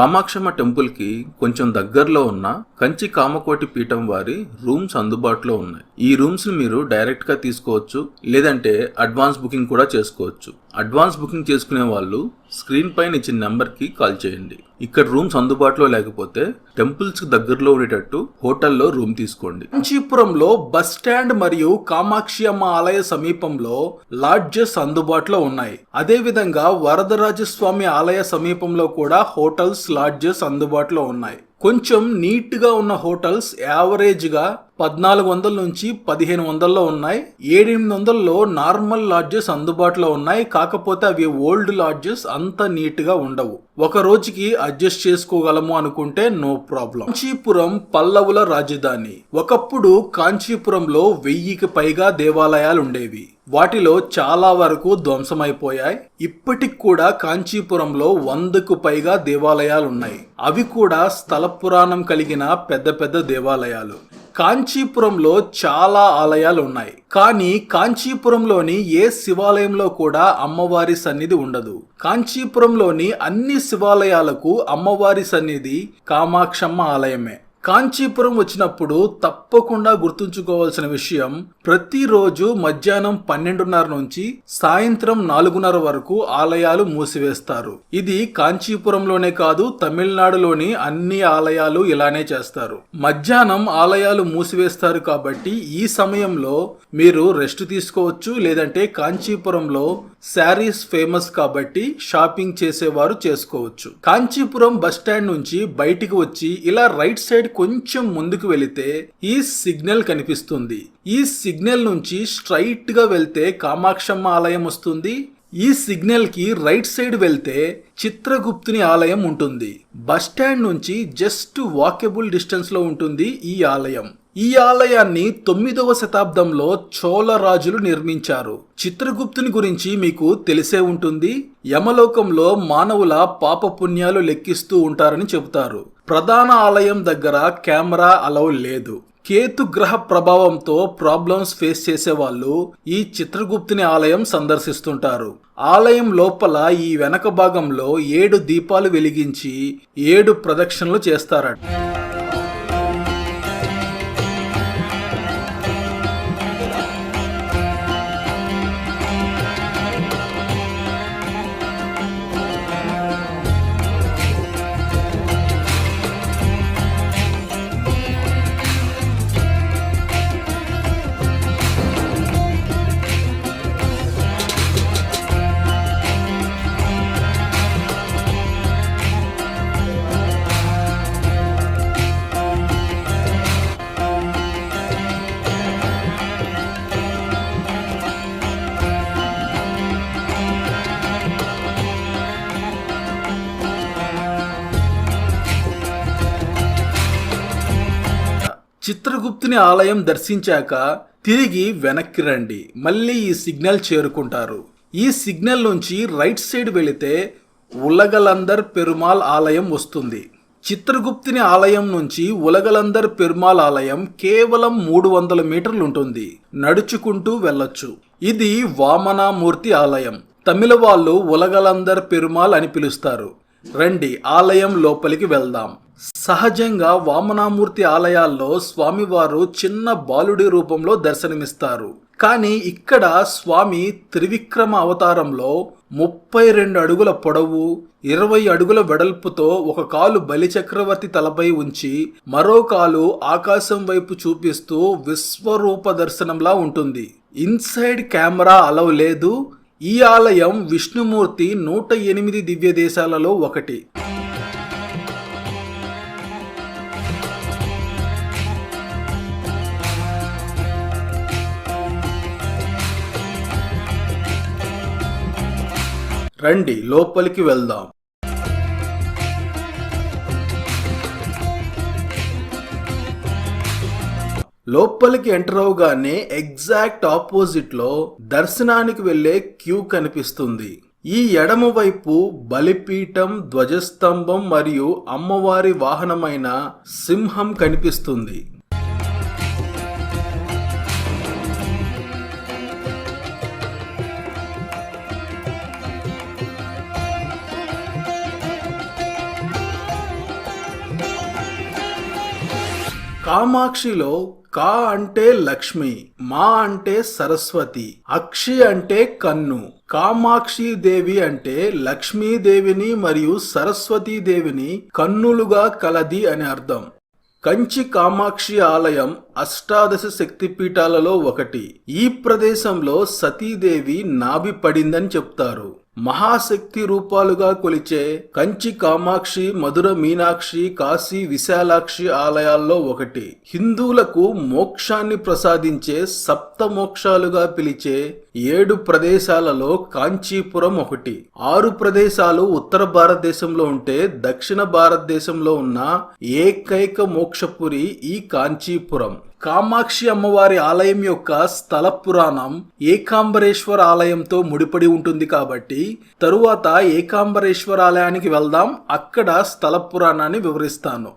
కామాక్షమ్మ టెంపుల్కి కొంచెం దగ్గరలో ఉన్న కంచి కామకోటి పీఠం వారి రూమ్స్ అందుబాటులో ఉన్నాయి. ఈ రూమ్స్ మీరు డైరెక్ట్గా తీసుకోవచ్చు లేదంటే అడ్వాన్స్ బుకింగ్ కూడా చేసుకోవచ్చు. అడ్వాన్స్ బుకింగ్ చేసుకునే వాళ్ళు స్క్రీన్ పైన ఇచ్చిన నెంబర్కి కాల్ చేయండి. ఇక్కడ రూమ్స్ అందుబాటులో లేకపోతే టెంపుల్స్కి దగ్గరలో ఉండేటట్టు హోటల్లో రూమ్ తీసుకోండి. కాంచీపురంలో బస్ స్టాండ్ మరియు కామాక్షి అమ్మ ఆలయ సమీపంలో లాడ్జెస్ అందుబాటులో ఉన్నాయి. అదే విధంగా వరదరాజస్వామి ఆలయ సమీపంలో కూడా హోటల్స్ లాడ్జెస్ అందుబాటులో ఉన్నాయి. కొంచెం నీట్గా ఉన్న హోటల్స్ యావరేజ్గా పద్నాలుగు వందల నుంచి పదిహేను వందల్లో ఉన్నాయి. ఏడెనిమిది వందల్లో నార్మల్ లాడ్జెస్ అందుబాటులో ఉన్నాయి. కాకపోతే అవి ఓల్డ్ లాడ్జెస్ అంత నీట్గా ఉండవు. ఒక రోజుకి అడ్జస్ట్ చేసుకోగలము అనుకుంటే నో ప్రాబ్లం. కాంచీపురం పల్లవుల రాజధాని. ఒకప్పుడు కాంచీపురంలో వెయ్యికి పైగా దేవాలయాలు ఉండేవి. వాటిలో చాలా వరకు ధ్వంసమైపోయాయి. ఇప్పటికి కూడా కాంచీపురంలో వందకు పైగా దేవాలయాలు ఉన్నాయి. అవి కూడా స్థల పురాణం కలిగిన పెద్ద పెద్ద దేవాలయాలు. కాంచీపురంలో చాలా ఆలయాలు ఉన్నాయి కానీ కాంచీపురంలోని ఏ శివాలయంలో కూడా అమ్మవారి సన్నిధి ఉండదు. కాంచీపురంలోని అన్ని శివాలయాలకు అమ్మవారి సన్నిధి కామాక్షమ్మ ఆలయమే. కాంచీపురం వచ్చినప్పుడు తప్పకుండా గుర్తుంచుకోవాల్సిన విషయం ప్రతిరోజు మధ్యాహ్నం పన్నెండున్నర నుంచి సాయంత్రం నాలుగున్నర వరకు ఆలయాలు మూసివేస్తారు. ఇది కాంచీపురంలోనే కాదు తమిళనాడులోని అన్ని ఆలయాలు ఇలానే చేస్తారు. మధ్యాహ్నం ఆలయాలు మూసివేస్తారు కాబట్టి ఈ సమయంలో మీరు రెస్ట్ తీసుకోవచ్చు లేదంటే కాంచీపురంలో శారీస్ ఫేమస్ కాబట్టి షాపింగ్ చేసేవారు చేసుకోవచ్చు. కాంచీపురం బస్ స్టాండ్ నుంచి బయటికి వచ్చి ఇలా రైట్ సైడ్ కొంచెం ముందుకు వెళితే ఈ సిగ్నల్ కనిపిస్తుంది. ఈ సిగ్నల్ నుంచి స్ట్రైట్గా వెళ్తే కామాక్షమ్మ ఆలయం వస్తుంది. ఈ సిగ్నల్కి రైట్ సైడ్ వెళ్తే చిత్రగుప్తుని ఆలయం ఉంటుంది. బస్ స్టాండ్ నుంచి జస్ట్ వాకేబుల్ డిస్టెన్స్లో ఉంటుంది ఈ ఆలయం. ఈ ఆలయాన్ని తొమ్మిదవ శతాబ్దంలో చోళ రాజులు నిర్మించారు. చిత్రగుప్తుని గురించి మీకు తెలిసే ఉంటుంది. యమలోకంలో మానవుల పాపపుణ్యాలు లెక్కిస్తూ ఉంటారని చెబుతారు. ప్రధాన ఆలయం దగ్గర కెమెరా అలౌ లేదు. కేతు గ్రహ ప్రభావంతో ప్రాబ్లమ్స్ ఫేస్ చేసే వాళ్ళు ఈ చిత్రగుప్తుని ఆలయం సందర్శిస్తుంటారు. ఆలయం లోపల ఈ వెనక భాగంలో ఏడు దీపాలు వెలిగించి ఏడు ప్రదక్షిణలు చేస్తారట. చిత్రగుప్తుని ఆలయం దర్శించాక తిరిగి వెనక్కి రండి. మళ్ళీ ఈ సిగ్నల్ చేరుకుంటారు. ఈ సిగ్నల్ నుంచి రైట్ సైడ్ వెళితే ఉలగలందర్ పెరుమాల్ ఆలయం వస్తుంది. చిత్రగుప్తిని ఆలయం నుంచి ఉలగలందర్ పెరుమాల్ ఆలయం కేవలం మూడు వందల మీటర్లు ఉంటుంది. నడుచుకుంటూ వెళ్ళొచ్చు. ఇది వామనామూర్తి ఆలయం. తమిళ వాళ్ళు ఉలగలందర్ పెరుమాల్ అని పిలుస్తారు. రండి ఆలయం లోపలికి వెళ్దాం. సహజంగా వామనామూర్తి ఆలయాల్లో స్వామివారు చిన్న బాలుడి రూపంలో దర్శనమిస్తారు. కానీ ఇక్కడ స్వామి త్రివిక్రమ అవతారంలో ముప్పై రెండు అడుగుల పొడవు ఇరవై అడుగుల వెడల్పుతో ఒక కాలు బలిచక్రవర్తి తలపై ఉంచి మరో కాలు ఆకాశం వైపు చూపిస్తూ విశ్వరూప దర్శనంలా ఉంటుంది. ఇన్సైడ్ కెమెరా అలవ్ లేదు. ఈ ఆలయం విష్ణుమూర్తి నూట ఎనిమిది దివ్య దేశాలలో ఒకటి. రండి లోపలికి వెళ్దాం. లోపలికి ఎంటర్ అవగానే ఎగ్జాక్ట్ ఆపోజిట్లో దర్శనానికి వెళ్ళే క్యూ కనిపిస్తుంది. ఈ ఎడమ వైపు బలిపీఠం ధ్వజస్తంభం మరియు అమ్మవారి వాహనమైన సింహం కనిపిస్తుంది. కామాక్షిలో కా అంటే లక్ష్మి మా అంటే సరస్వతి అక్షి అంటే కన్ను కామాక్షి దేవి అంటే లక్ష్మీదేవిని మరియు సరస్వతీ దేవిని కన్నులుగా కలది అని అర్థం. కంచి కామాక్షి ఆలయం అష్టాదశ శక్తిపీఠాలలో ఒకటి. ఈ ప్రదేశంలో సతీదేవి నాభి పడిందని చెప్తారు. మహాశక్తి రూపాలుగా కొలిచే కంచి కామాక్షి మధుర మీనాక్షి కాశీ విశాలాక్షి ఆలయాల్లో ఒకటి. హిందువులకు మోక్షాన్ని ప్రసాదించే సప్త మోక్షాలుగా పిలిచే ఏడు ప్రదేశాలలో కాంచీపురం ఒకటి. ఆరు ప్రదేశాలు ఉత్తర భారతదేశంలో ఉంటే దక్షిణ భారతదేశంలో ఉన్న ఏకైక మోక్షపురి ఈ కాంచీపురం. కామాక్షి అమ్మవారి ఆలయం యొక్క స్థల పురాణం ఏకాంబరేశ్వర ఆలయంతో ముడిపడి ఉంటుంది కాబట్టి తరువాత ఏకాంబరేశ్వర ఆలయానికి వెళ్దాం. అక్కడ స్థల పురాణాన్ని వివరిస్తాను.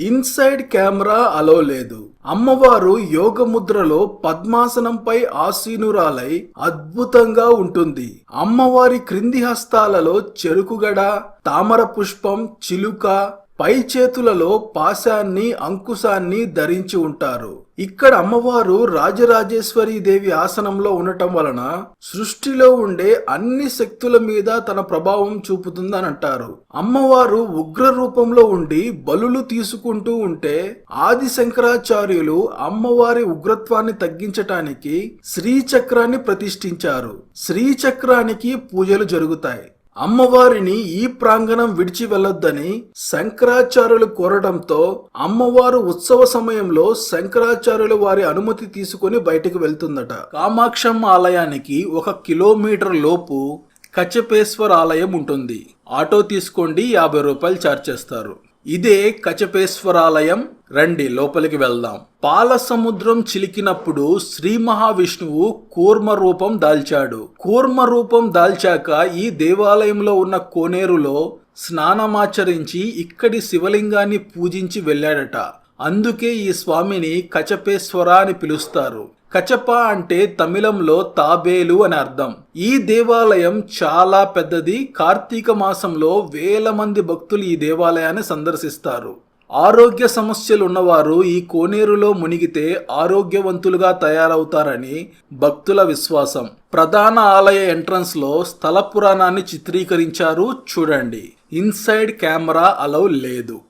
ఇన్సైడ్ కెమెరా అలో లేదు. అమ్మవారు యోగ ముద్రలో పద్మాసనంపై ఆసీనురాలై అద్భుతంగా ఉంటుంది. అమ్మవారి క్రింది హస్తాలలో చెరుకుగడ తామర పుష్పం చిలుక పై చేతులలో పాశాన్ని అంకుశాన్ని ధరించి ఉంటారు. ఇక్కడ అమ్మవారు రాజరాజేశ్వరి దేవి ఆసనంలో ఉండటం వలన సృష్టిలో ఉండే అన్ని శక్తుల మీద తన ప్రభావం చూపుతుందని అంటారు అమ్మవారు ఉగ్ర రూపంలో ఉండి బలులు తీసుకుంటూ ఉంటే ఆది శంకరాచార్యులు అమ్మవారి ఉగ్రత్వాన్ని తగ్గించటానికి శ్రీచక్రాన్ని ప్రతిష్ఠించారు. శ్రీచక్రానికి పూజలు జరుగుతాయి. అమ్మవారిని ఈ ప్రాంగణం విడిచి వెళ్ళొద్దని శంకరాచార్యులు కోరడంతో అమ్మవారు ఉత్సవ సమయంలో శంకరాచార్యులు వారి అనుమతి తీసుకుని బయటకు వెళ్తుందట. కామాక్షమ్మ ఆలయానికి ఒక కిలోమీటర్ లోపు కచపేశ్వర ఆలయం ఉంటుంది. ఆటో తీసుకోండి యాభై రూపాయలు ఛార్జ్ చేస్తారు. ఇదే కచపేశ్వరాలయం. రండి లోపలికి వెళ్దాం. పాల సముద్రం చిలికినప్పుడు శ్రీ మహావిష్ణువు కూర్మ రూపం దాల్చాడు. కూర్మ రూపం దాల్చాక ఈ దేవాలయంలో ఉన్న కోనేరులో స్నానమాచరించి ఇక్కడి శివలింగాన్ని పూజించి వెళ్ళాడట. అందుకే ఈ స్వామిని కచపేశ్వర అని పిలుస్తారు. కచప అంటే తమిళంలో తాబేలు అని అర్థం. ఈ దేవాలయం చాలా పెద్దది. కార్తీక మాసంలో వేల మంది భక్తులు ఈ దేవాలయాన్ని సందర్శిస్తారు. ఆరోగ్య సమస్యలు ఉన్నవారు ఈ కోనేరులో మునిగితే ఆరోగ్యవంతులుగా తయారవుతారని భక్తుల విశ్వాసం. ప్రధాన ఆలయ ఎంట్రన్స్లో స్థల పురాణాన్ని చిత్రీకరించారు. చూడండి. ఇన్సైడ్ కెమెరా అలౌ లేదు.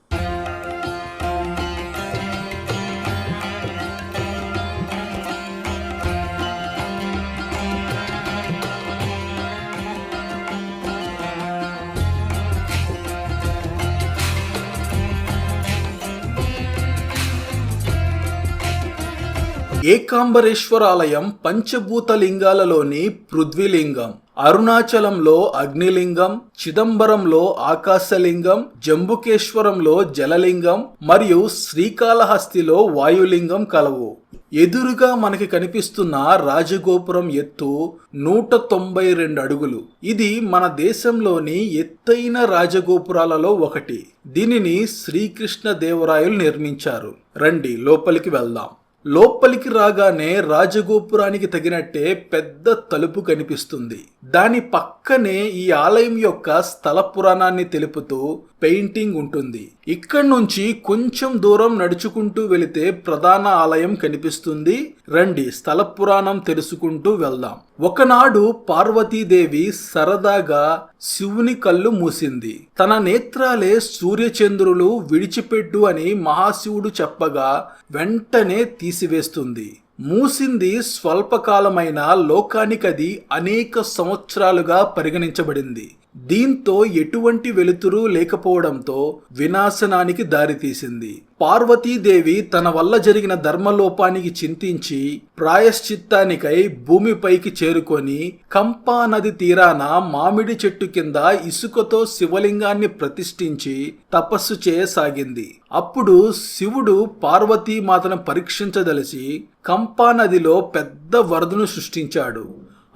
ఏకాంబరేశ్వర ఆలయం పంచభూత లింగాలలోని పృథ్వీలింగం అరుణాచలంలో అగ్నిలింగం చిదంబరంలో ఆకాశలింగం జంబుకేశ్వరంలో జలలింగం మరియు శ్రీకాళహస్తిలో వాయులింగం కలవు. ఎదురుగా మనకి కనిపిస్తున్న రాజగోపురం ఎత్తు నూట తొంభై రెండు అడుగులు. ఇది మన దేశంలోని ఎత్తైన రాజగోపురాలలో ఒకటి. దీనిని శ్రీకృష్ణ దేవరాయలు నిర్మించారు. రండి లోపలికి వెళ్దాం. లోపలికి రాగానే రాజగోపురానికి తగినట్టే పెద్ద తలుపు కనిపిస్తుంది. దాని పక్కనే ఈ ఆలయం యొక్క స్థల పురాణాన్ని తెలుపుతూ పెయింటింగ్ ఉంటుంది. ఇక్కడ నుంచి కొంచెం దూరం నడుచుకుంటూ వెళితే ప్రధాన ఆలయం కనిపిస్తుంది. రండి స్థల పురాణం తెలుసుకుంటూ వెళ్దాం. ఒకనాడు పార్వతీదేవి సరదాగా శివుని కళ్ళు మూసింది. తన నేత్రాలే సూర్యచంద్రులు విడిచిపెట్టు అని మహాశివుడు చెప్పగా వెంటనే తీసివేస్తుంది. మూసింది స్వల్పకాలమైన లోకానికది అనేక సంవత్సరాలుగా పరిగణించబడింది. దీంతో ఎటువంటి వెలుతురు లేకపోవడంతో వినాశనానికి దారితీసింది పార్వతీదేవి తన వల్ల జరిగిన ధర్మలోపానికి చింతించి ప్రాయశ్చిత్తానికై భూమిపైకి చేరుకొని కంపా నది తీరాన మామిడి చెట్టు కింద ఇసుకతో శివలింగాన్ని ప్రతిష్ఠించి తపస్సు చేయసాగింది. అప్పుడు శివుడు పార్వతీమాతను పరీక్షించదలిచి కంపా నదిలో పెద్ద వరదను సృష్టించాడు.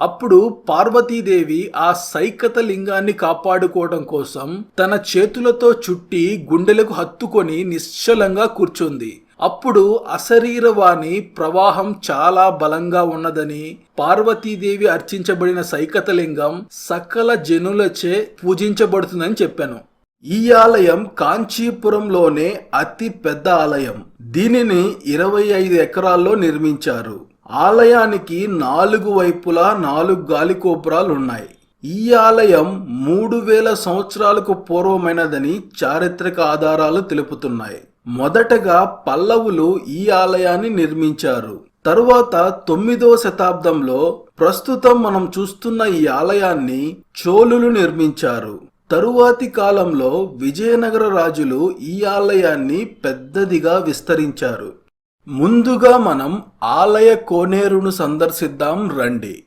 అప్పుడు పార్వతీదేవి ఆ సైకత లింగాన్ని కాపాడుకోవడం కోసం తన చేతులతో చుట్టి గుండెలకు హత్తుకొని నిశ్చలంగా కూర్చుంది. అప్పుడు అశరీరవాణి ప్రవాహం చాలా బలంగా ఉన్నదని పార్వతీదేవి అర్చించబడిన సైకతలింగం సకల జనులచే పూజించబడుతుందని చెప్పాను. ఈ ఆలయం కాంచీపురంలోనే అతి పెద్ద ఆలయం. దీనిని ఇరవై ఐదు ఎకరాల్లో నిర్మించారు. ఆలయానికి నాలుగు వైపులా నాలుగు గాలి గోపురాలు ఉన్నాయి ఈ ఆలయం మూడు వేల సంవత్సరాలకు పూర్వమైనదని చారిత్రక ఆధారాలు తెలుపుతున్నాయి. మొదటగా పల్లవులు ఈ ఆలయాన్ని నిర్మించారు. తరువాత తొమ్మిదవ శతాబ్దంలో ప్రస్తుతం మనం చూస్తున్న ఈ ఆలయాన్ని చోళులు నిర్మించారు. తరువాతి కాలంలో విజయనగర రాజులు ఈ ఆలయాన్ని పెద్దదిగా విస్తరించారు. ముందుగా మనం ఆలయ కోనేరును సందర్శిద్దాం రండి.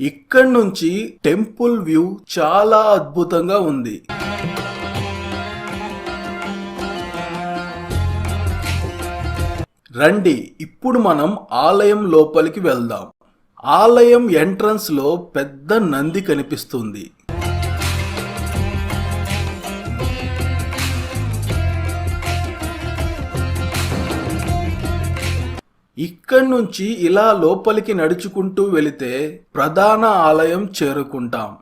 ఇక్కడి నుంచి టెంపుల్ వ్యూ చాలా అద్భుతంగా ఉంది. రండి ఇప్పుడు మనం ఆలయం లోపలికి వెళ్దాం. ఆలయం ఎంట్రన్స్లో పెద్ద నంది కనిపిస్తుంది. ఇక్కడి నుంచి ఇలా లోపలికి నడుచుకుంటూ వెళితే ప్రధాన ఆలయం చేరుకుంటాం.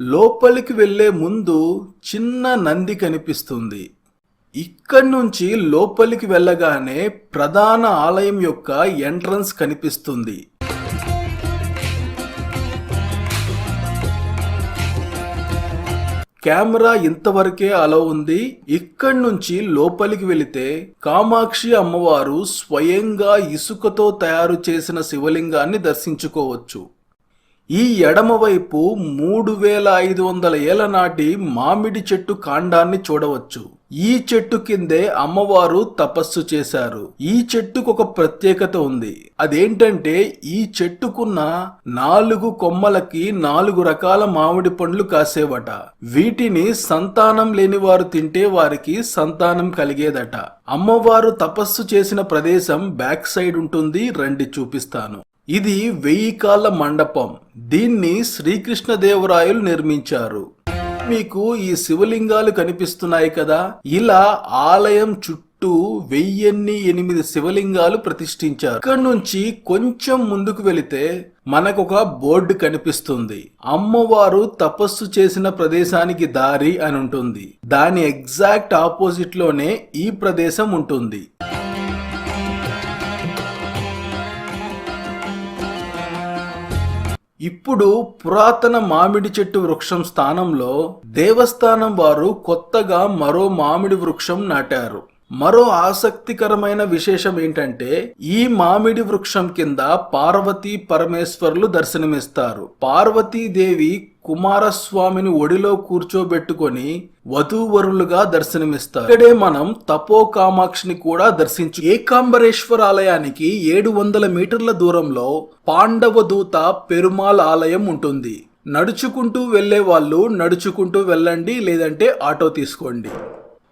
లోపలికి వెళ్ళే ముందు చిన్న నంది కనిపిస్తుంది. ఇక్కడి నుంచి లోపలికి వెళ్ళగానే ప్రధాన ఆలయం యొక్క ఎంట్రన్స్ కనిపిస్తుంది. కెమెరా ఇంతవరకే అలా ఉంది. ఇక్కడి నుంచి లోపలికి వెళితే కామాక్షి అమ్మవారు స్వయంగా ఇసుకతో తయారు చేసిన శివలింగాన్ని దర్శించుకోవచ్చు. ఈ ఎడమవైపు మూడు వేల ఐదు వందల ఏళ్ళ నాటి మామిడి చెట్టు కాండాన్ని చూడవచ్చు. ఈ చెట్టు కిందే అమ్మవారు తపస్సు చేశారు. ఈ చెట్టుకు ఒక ప్రత్యేకత ఉంది. అదేంటంటే ఈ చెట్టుకున్న నాలుగు కొమ్మలకి నాలుగు రకాల మామిడి పండ్లు కాసేవట. వీటిని సంతానం లేని వారు తింటే వారికి సంతానం కలిగేదట. అమ్మవారు తపస్సు చేసిన ప్రదేశం బ్యాక్ సైడ్ ఉంటుంది. రండి చూపిస్తాను. ఇది వెయ్యి కాళ్ళ మండపం. దీన్ని శ్రీకృష్ణదేవరాయలు నిర్మించారు. మీకు ఈ శివలింగాలు కనిపిస్తున్నాయి కదా. ఇలా ఆలయం చుట్టూ వెయ్యిన్ని ఎనిమిది శివలింగాలు ప్రతిష్ఠించారు. ఇక్కడ నుంచి కొంచెం ముందుకు వెళితే మనకొక బోర్డు కనిపిస్తుంది. అమ్మవారు తపస్సు చేసిన ప్రదేశానికి దారి అని ఉంటుంది. దాని ఎగ్జాక్ట్ ఆపోజిట్లోనే ఈ ప్రదేశం ఉంటుంది. ఇప్పుడు పురాతన మామిడి చెట్టు వృక్షం స్థానంలో దేవస్థానం వారు కొత్తగా మరో మామిడి వృక్షం నాటారు. మరో ఆసక్తికరమైన విశేషం ఏంటంటే ఈ మామిడి వృక్షం కింద పార్వతీ పరమేశ్వర్లు దర్శనమిస్తారు. పార్వతీదేవి కుమారస్వామిని ఒడిలో కూర్చోబెట్టుకొని వధూవరులుగా దర్శనమిస్తారు. ఇక్కడే మనం తపో కామాక్షిని కూడా దర్శించు ఏకాంబరేశ్వర ఆలయానికి ఏడు వందల మీటర్ల దూరంలో పాండవ దూత పెరుమాల్ ఆలయం ఉంటుంది. నడుచుకుంటూ వెళ్ళే వాళ్ళు నడుచుకుంటూ వెళ్ళండి లేదంటే ఆటో తీసుకోండి.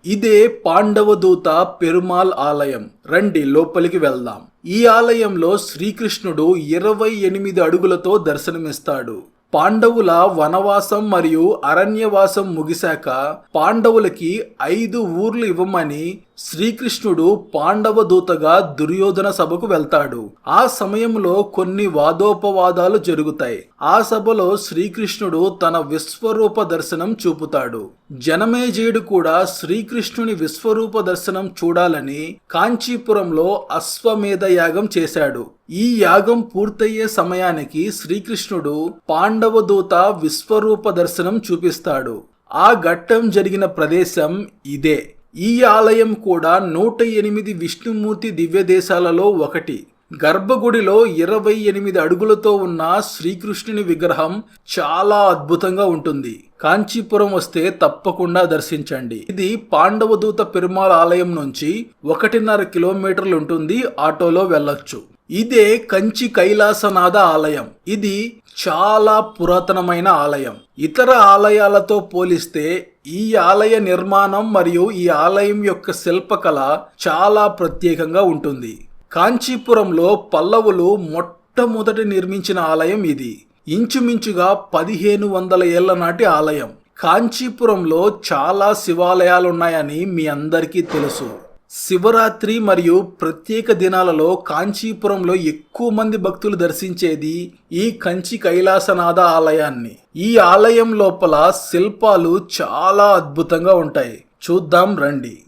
ఇదే పాండవ దూత పెరుమాల్ ఆలయం. రండి లోపలికి వెళ్దాం. ఈ ఆలయంలో శ్రీకృష్ణుడు ఇరవై ఎనిమిది అడుగులతో దర్శనమిస్తాడు. పాండవుల వనవాసం మరియు అరణ్యవాసం ముగిశాక పాండవులకి ఐదు ఊర్లు ఇవ్వమని శ్రీకృష్ణుడు పాండవ దూతగా దుర్యోధన సభకు వెళ్తాడు. ఆ సమయంలో కొన్ని వాదోపవాదాలు జరుగుతాయి. ఆ సభలో శ్రీకృష్ణుడు తన విశ్వరూప దర్శనం చూపుతాడు. జనమేజయుడు కూడా శ్రీకృష్ణుని విశ్వరూప దర్శనం చూడాలని కాంచీపురంలో అశ్వమేధ యాగం చేశాడు. ఈ యాగం పూర్తయ్యే సమయానికి శ్రీకృష్ణుడు పాండవ దూత విశ్వరూప దర్శనం చూపిస్తాడు. ఆ ఘట్టం జరిగిన ప్రదేశం ఇదే. ఈ ఆలయం కూడా నూట ఎనిమిది విష్ణుమూర్తి దివ్యదేశాలలో ఒకటి. గర్భగుడిలో ఇరవై ఎనిమిది అడుగులతో ఉన్న శ్రీకృష్ణుని విగ్రహం చాలా అద్భుతంగా ఉంటుంది. కాంచీపురం వస్తే తప్పకుండా దర్శించండి. ఇది పాండవదూత పెరుమాళ్ ఆలయం నుంచి ఒకటిన్నర కిలోమీటర్లు ఉంటుంది. ఆటోలో వెళ్ళొచ్చు. ఇదే కంచి కైలాసనాథ ఆలయం. ఇది చాలా పురాతనమైన ఆలయం. ఇతర ఆలయాలతో పోలిస్తే ఈ ఆలయ నిర్మాణం మరియు ఈ ఆలయం యొక్క శిల్పకళ చాలా ప్రత్యేకంగా ఉంటుంది. కాంచీపురంలో పల్లవులు మొట్టమొదటి నిర్మించిన ఆలయం ఇది. ఇంచుమించుగా పదిహేను వందల ఏళ్ళ నాటి ఆలయం. కాంచీపురంలో చాలా శివాలయాలున్నాయని మీ అందరికీ తెలుసు. శివరాత్రి మరియు ప్రత్యేక దినాలలో కాంచీపురంలో ఎక్కువ మంది భక్తులు దర్శించేది ఈ కంచి కైలాసనాథ ఆలయాన్ని. ఈ ఆలయం లోపల శిల్పాలు చాలా అద్భుతంగా ఉంటాయి. చూద్దాం రండి.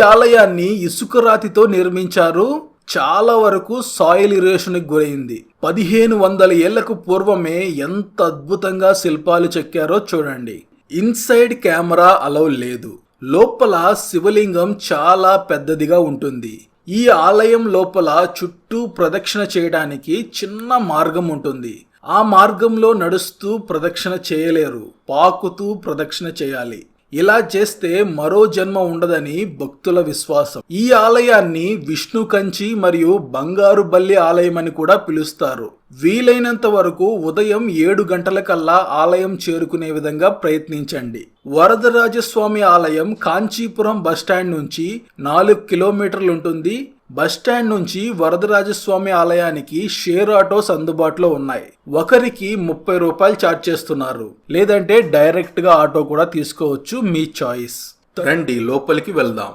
ఆలయాన్ని ఇసుక రాతితో నిర్మించారు. చాలా వరకు సాయిల్ ఇరేషన్కి గురైంది. పదిహేను వందల ఏళ్ళకు పూర్వమే ఎంత అద్భుతంగా శిల్పాలు చెక్కారో చూడండి. ఇన్సైడ్ కెమెరా అలౌ లేదు. లోపల శివలింగం చాలా పెద్దదిగా ఉంటుంది. ఈ ఆలయం లోపల చుట్టూ ప్రదక్షిణ చేయడానికి చిన్న మార్గం ఉంటుంది. ఆ మార్గంలో నడుస్తూ ప్రదక్షిణ చేయలేరు. పాకుతూ ప్రదక్షిణ చేయాలి. ఇలా చేస్తే మరో జన్మ ఉండదని భక్తుల విశ్వాసం. ఈ ఆలయాన్ని విష్ణు కంచి మరియు బంగారు బల్లి ఆలయం అని కూడా పిలుస్తారు. వీలైనంత వరకు ఉదయం ఏడు గంటలకల్లా ఆలయం చేరుకునే విధంగా ప్రయత్నించండి. వరదరాజస్వామి ఆలయం కాంచీపురం బస్టాండ్ నుంచి నాలుగు కిలోమీటర్లు ఉంటుంది బస్టాండ్ నుంచి వరదరాజస్వామి ఆలయానికి షేర్ ఆటోస్ అందుబాటులో ఉన్నాయి. ఒకరికి ముప్పై రూపాయలు ఛార్జ్ చేస్తున్నారు. లేదంటే డైరెక్ట్గా ఆటో కూడా తీసుకోవచ్చు మీ చాయిస్. రండి లోపలికి వెళ్దాం.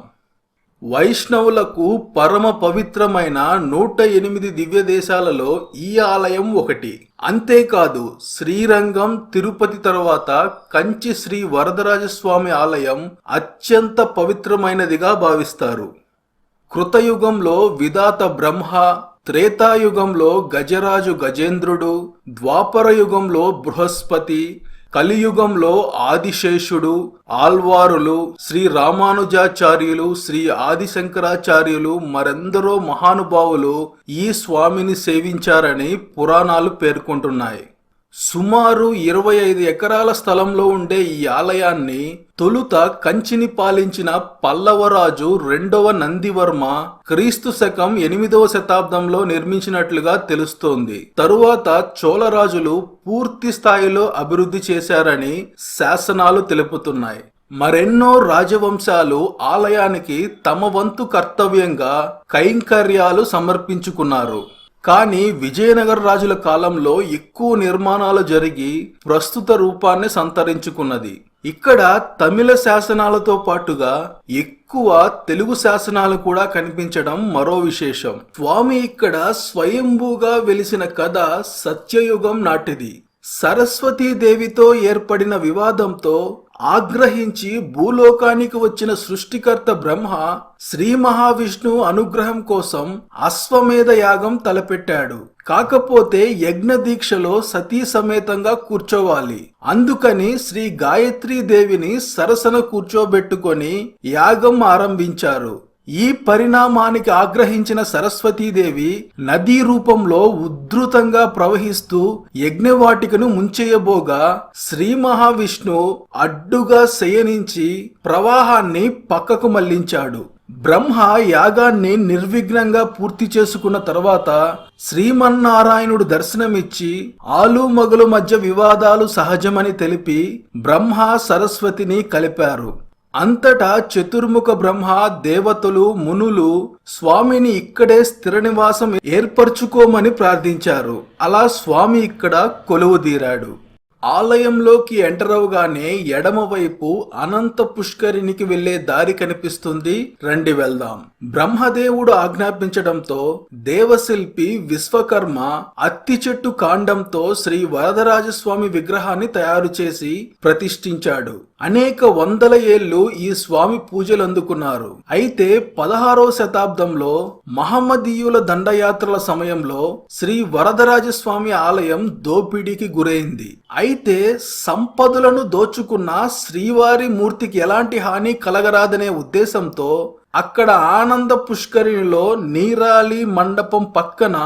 వైష్ణవులకు పరమ పవిత్రమైన నూట ఎనిమిది దివ్య దేశాలలో ఈ ఆలయం ఒకటి. అంతేకాదు శ్రీరంగం తిరుపతి తరువాత కంచి శ్రీ వరదరాజస్వామి ఆలయం అత్యంత పవిత్రమైనదిగా భావిస్తారు. కృతయుగంలో విధాత బ్రహ్మ త్రేతాయుగంలో గజరాజు గజేంద్రుడు ద్వాపర యుగంలో బృహస్పతి కలియుగంలో ఆదిశేషుడు ఆల్వారులు శ్రీ రామానుజాచార్యులు శ్రీ ఆదిశంకరాచార్యులు మరెందరో మహానుభావులు ఈ స్వామిని సేవించారని పురాణాలు పేర్కొంటున్నాయి. సుమారు ఇరవై ఐదు ఎకరాల స్థలంలో ఉండే ఈ ఆలయాన్ని తొలుత కంచిని పాలించిన పల్లవరాజు రెండవ నందివర్మ క్రీస్తు శకం ఎనిమిదవ శతాబ్దంలో నిర్మించినట్లుగా తెలుస్తోంది. తరువాత చోళరాజులు పూర్తి స్థాయిలో అభివృద్ధి చేశారని శాసనాలు తెలుపుతున్నాయి. మరెన్నో రాజవంశాలు ఆలయానికి తమ వంతు కర్తవ్యంగా కైంకర్యాలు సమర్పించుకున్నారు. కానీ విజయనగర రాజుల కాలంలో ఎక్కువ నిర్మాణాలు జరిగి ప్రస్తుత రూపాన్ని సంతరించుకున్నది. ఇక్కడ తమిళ శాసనాలతో పాటుగా ఎక్కువ తెలుగు శాసనాలు కూడా కనిపించడం మరో విశేషం. స్వామి ఇక్కడ స్వయంభూగా వెలిసిన కథ సత్యయుగం నాటిది. సరస్వతీదేవితో ఏర్పడిన వివాదంతో ఆగ్రహించి భూలోకానికి వచ్చిన సృష్టికర్త బ్రహ్మ శ్రీ మహావిష్ణు అనుగ్రహం కోసం అశ్వమేధ యాగం తలపెట్టాడు. కాకపోతే యజ్ఞ దీక్షలో సతీ సమేతంగా కూర్చోవాలి. అందుకని శ్రీ గాయత్రీ దేవిని సరసన కూర్చోబెట్టుకొని యాగం ఆరంభించారు. ఈ పరిణామానికి ఆగ్రహించిన సరస్వతీదేవి నదీ రూపంలో ఉద్ధృతంగా ప్రవహిస్తూ యజ్ఞవాటికను ముంచేయబోగా శ్రీ మహావిష్ణు అడ్డుగా శయనించి ప్రవాహాన్ని పక్కకు మళ్ళించాడు. బ్రహ్మ యాగాన్ని నిర్విఘ్నంగా పూర్తి చేసుకున్న తర్వాత శ్రీమన్నారాయణుడు దర్శనమిచ్చి ఆలు మగులు మధ్య వివాదాలు సహజమని తెలిపి బ్రహ్మ సరస్వతిని కలిపారు. అంతటా చతుర్ముఖ బ్రహ్మ దేవతలు మునులు స్వామిని ఇక్కడే స్థిర నివాసం ఏర్పరచుకోమని ప్రార్థించారు. అలా స్వామి ఇక్కడ కొలువుదీరాడు. ఆలయంలోకి ఎంటర్ అవగానే ఎడమవైపు అనంత పుష్కరిణికి వెళ్ళే దారి కనిపిస్తుంది. రండి వెళ్దాం. బ్రహ్మదేవుడు ఆజ్ఞాపించడంతో దేవశిల్పి విశ్వకర్మ అత్తి చెట్టు కాండంతో శ్రీ వరదరాజస్వామి విగ్రహాన్ని తయారు చేసి ప్రతిష్ఠించాడు. అనేక వందల ఏళ్ళు ఈ స్వామి పూజలు అందుకున్నారు. అయితే పదహారవ శతాబ్దంలో మహమ్మదీయుల దండయాత్రల సమయంలో శ్రీ వరదరాజస్వామి ఆలయం దోపిడీకి గురైంది. అయితే అయితే సంపదలను దోచుకున్న శ్రీవారి మూర్తికి ఎలాంటి హాని కలగరాదనే ఉద్దేశంతో అక్కడ ఆనంద పుష్కరిణిలో నీరాలి మండపం పక్కన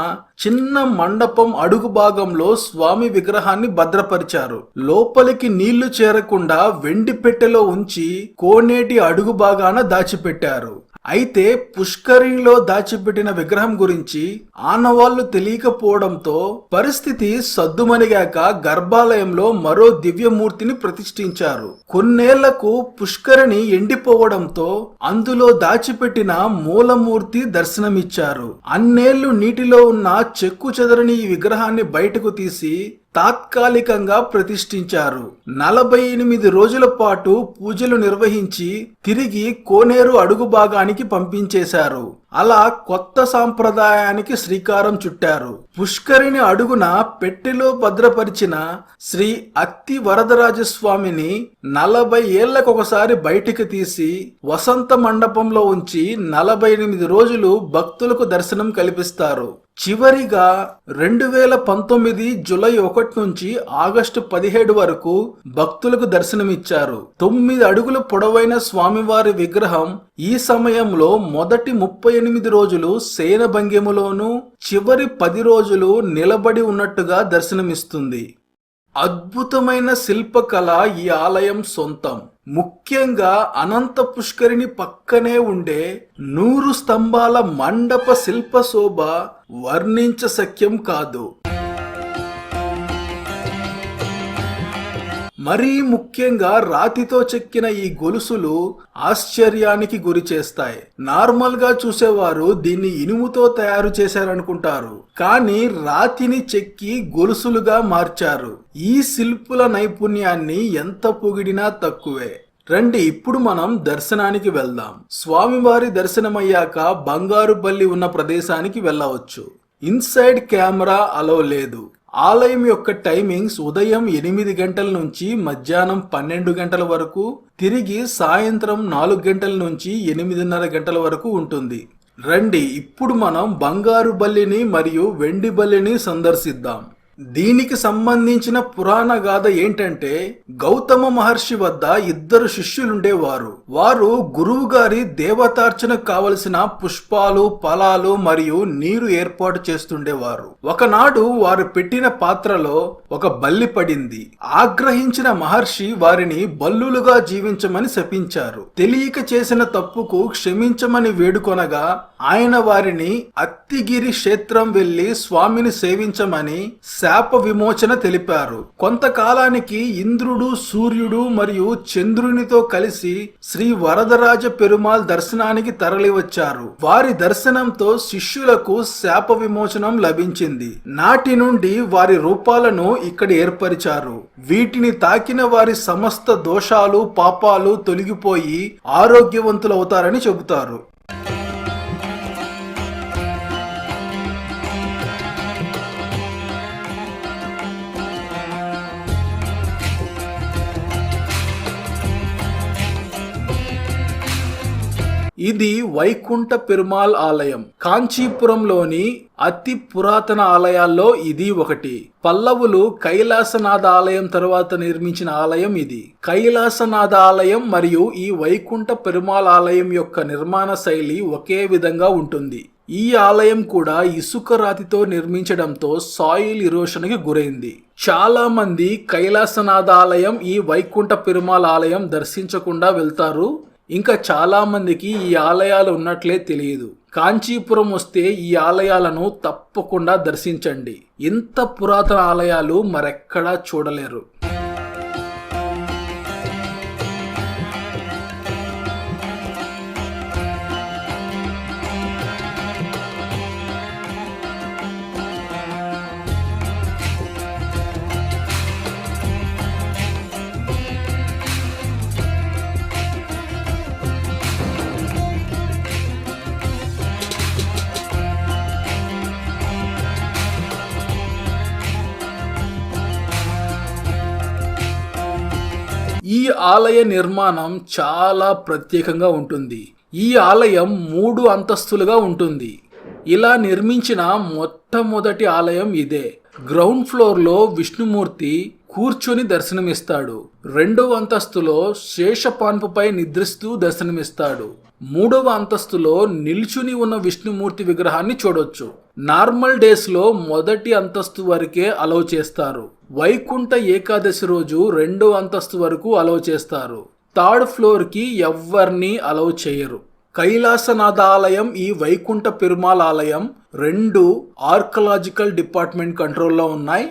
చిన్న మండపం అడుగు భాగంలో స్వామి విగ్రహాన్ని భద్రపరిచారు. లోపలికి నీళ్ళు చేరకుండా వెండి పెట్టెలో ఉంచి కోనేటి అడుగు భాగాన దాచిపెట్టారు. అయితే పుష్కరిణిలో దాచిపెట్టిన విగ్రహం గురించి ఆనవాళ్ళు తెలియకపోవడంతో పరిస్థితి సద్దుమణిగాక గర్భాలయంలో మరో దివ్యమూర్తిని ప్రతిష్ఠించారు. కొన్నేళ్ళకు పుష్కరిణి ఎండిపోవడంతో అందులో దాచిపెట్టిన మూలమూర్తి దర్శనమిచ్చారు. అన్నేళ్ళు నీటిలో ఉన్న చెక్కు చెదరని ఈ విగ్రహాన్ని బయటకు తీసి తాత్కాలికంగా ప్రతిష్ఠించారు. నలభై ఎనిమిది రోజుల పాటు పూజలు నిర్వహించి తిరిగి కోనేరు అడుగు భాగానికి పంపించేశారు. అలా కొత్త సాంప్రదాయానికి శ్రీకారం చుట్టారు. పుష్కరిని అడుగున పెట్టెలో భద్రపరిచిన శ్రీ అత్తి వరదరాజస్వామిని నలభై ఏళ్ళకొకసారి బయటికి తీసి వసంత మండపంలో ఉంచి నలభై ఎనిమిది రోజులు భక్తులకు దర్శనం కల్పిస్తారు. చివరిగా రెండు వేల పంతొమ్మిది జులై ఒకటి నుంచి ఆగస్టు పదిహేడు వరకు భక్తులకు దర్శనమిచ్చారు. తొమ్మిది అడుగుల పొడవైన స్వామివారి విగ్రహం ఈ సమయంలో మొదటి ముప్పై ఎనిమిది రోజులు సేన భంగిములోను చివరి పది రోజులు నిలబడి ఉన్నట్టుగా దర్శనమిస్తుంది. అద్భుతమైన శిల్పకళ ఈ ఆలయం సొంతం. ముఖ్యంగా అనంత పుష్కరిణి పక్కనే ఉండే నూరు స్తంభాల మండప శిల్ప శోభ వర్ణించశక్యం కాదు. మరీ ముఖ్యంగా రాతితో చెక్కిన ఈ గొలుసులు ఆశ్చర్యానికి గురి చేస్తాయి. నార్మల్గా చూసేవారు దీన్ని ఇనుముతో తయారు చేశారనుకుంటారు. కానీ రాతిని చెక్కి గొలుసులుగా మార్చారు. ఈ శిల్పుల నైపుణ్యాన్ని ఎంత పొగిడినా తక్కువే. రండి ఇప్పుడు మనం దర్శనానికి వెళ్దాం. స్వామివారి దర్శనమయ్యాక బంగారు బల్లి ఉన్న ప్రదేశానికి వెళ్ళవచ్చు. ఇన్సైడ్ కెమెరా అలో లేదు. ఆలయం యొక్క టైమింగ్స్ ఉదయం ఎనిమిది గంటల నుంచి మధ్యాహ్నం పన్నెండు గంటల వరకు తిరిగి సాయంత్రం నాలుగు గంటల నుంచి ఎనిమిదిన్నర గంటల వరకు ఉంటుంది. రండి ఇప్పుడు మనం బంగారు బల్లిని మరియు వెండి బల్లిని సందర్శిద్దాం. దీనికి సంబంధించిన పురాణ గాథ ఏంటంటే గౌతమ మహర్షి వద్ద ఇద్దరు శిష్యులుండేవారు. వారు గురువు గారి దేవతార్చనకు కావలసిన పుష్పాలు ఫలాలు మరియు నీరు ఏర్పాటు చేస్తుండేవారు. ఒకనాడు వారు పెట్టిన పాత్రలో ఒక బల్లి పడింది. ఆగ్రహించిన మహర్షి వారిని బల్లులుగా జీవించమని శపించారు. తెలియక చేసిన తప్పుకు క్షమించమని వేడుకొనగా ఆయన వారిని అత్తిగిరి క్షేత్రం వెళ్ళి స్వామిని సేవించమని శాప విమోచన తెలిపారు. కొంతకాలానికి ఇంద్రుడు సూర్యుడు మరియు చంద్రునితో కలిసి శ్రీ వరదరాజ పెరుమాల్ దర్శనానికి తరలివచ్చారు. వారి దర్శనంతో శిష్యులకు శాప విమోచనం లభించింది. నాటి నుండి వారి రూపాలను ఇక్కడ ఏర్పరిచారు. వీటిని తాకిన వారి సమస్త దోషాలు పాపాలు తొలగిపోయి ఆరోగ్యవంతులవుతారని చెబుతారు. ఇది వైకుంఠ పెరుమాల్ ఆలయం. కాంచీపురంలోని అతి పురాతన ఆలయాల్లో ఇది ఒకటి. పల్లవులు కైలాసనాథ ఆలయం తర్వాత నిర్మించిన ఆలయం ఇది. కైలాసనాథ ఆలయం మరియు ఈ వైకుంఠ పెరుమాల్ ఆలయం యొక్క నిర్మాణ శైలి ఒకే విధంగా ఉంటుంది. ఈ ఆలయం కూడా ఇసుక రాతితో నిర్మించడంతో సాయిల్ ఇరోషన్కి గురైంది. చాలా మంది కైలాసనాథ ఆలయం ఈ వైకుంఠ పెరుమాల్ ఆలయం దర్శించకుండా వెళ్తారు. ఇంకా చాలామందికి ఈ ఆలయాలు ఉన్నట్లే తెలియదు. కాంచీపురం వస్తే ఈ ఆలయాలను తప్పకుండా దర్శించండి. ఇంత పురాతన ఆలయాలు మరెక్కడా చూడలేరు. ఆలయ నిర్మాణం చాలా ప్రత్యేకంగా ఉంటుంది. ఈ ఆలయం మూడు అంతస్తులుగా ఉంటుంది. ఇలా నిర్మించిన మొట్టమొదటి ఆలయం ఇదే. గ్రౌండ్ ఫ్లోర్లో విష్ణుమూర్తి కూర్చొని దర్శనమిస్తాడు. రెండవ అంతస్తులో శేషపాన్పుపై నిద్రిస్తూ దర్శనమిస్తాడు. మూడవ అంతస్తులో నిల్చుని ఉన్న విష్ణుమూర్తి విగ్రహాన్ని చూడొచ్చు. నార్మల్ డేస్లో మొదటి అంతస్తు వరకే అలౌ చేస్తారు. వైకుంఠ ఏకాదశి రోజు రెండో అంతస్తు వరకు అలౌ చేస్తారు. థర్డ్ ఫ్లోర్కి ఎవ్వరిని అలౌ చేయరు. కైలాసనాథ ఆలయం ఈ వైకుంఠ పెరుమాల్ ఆలయం రెండు ఆర్కలాజికల్ డిపార్ట్మెంట్ కంట్రోల్లో ఉన్నాయి.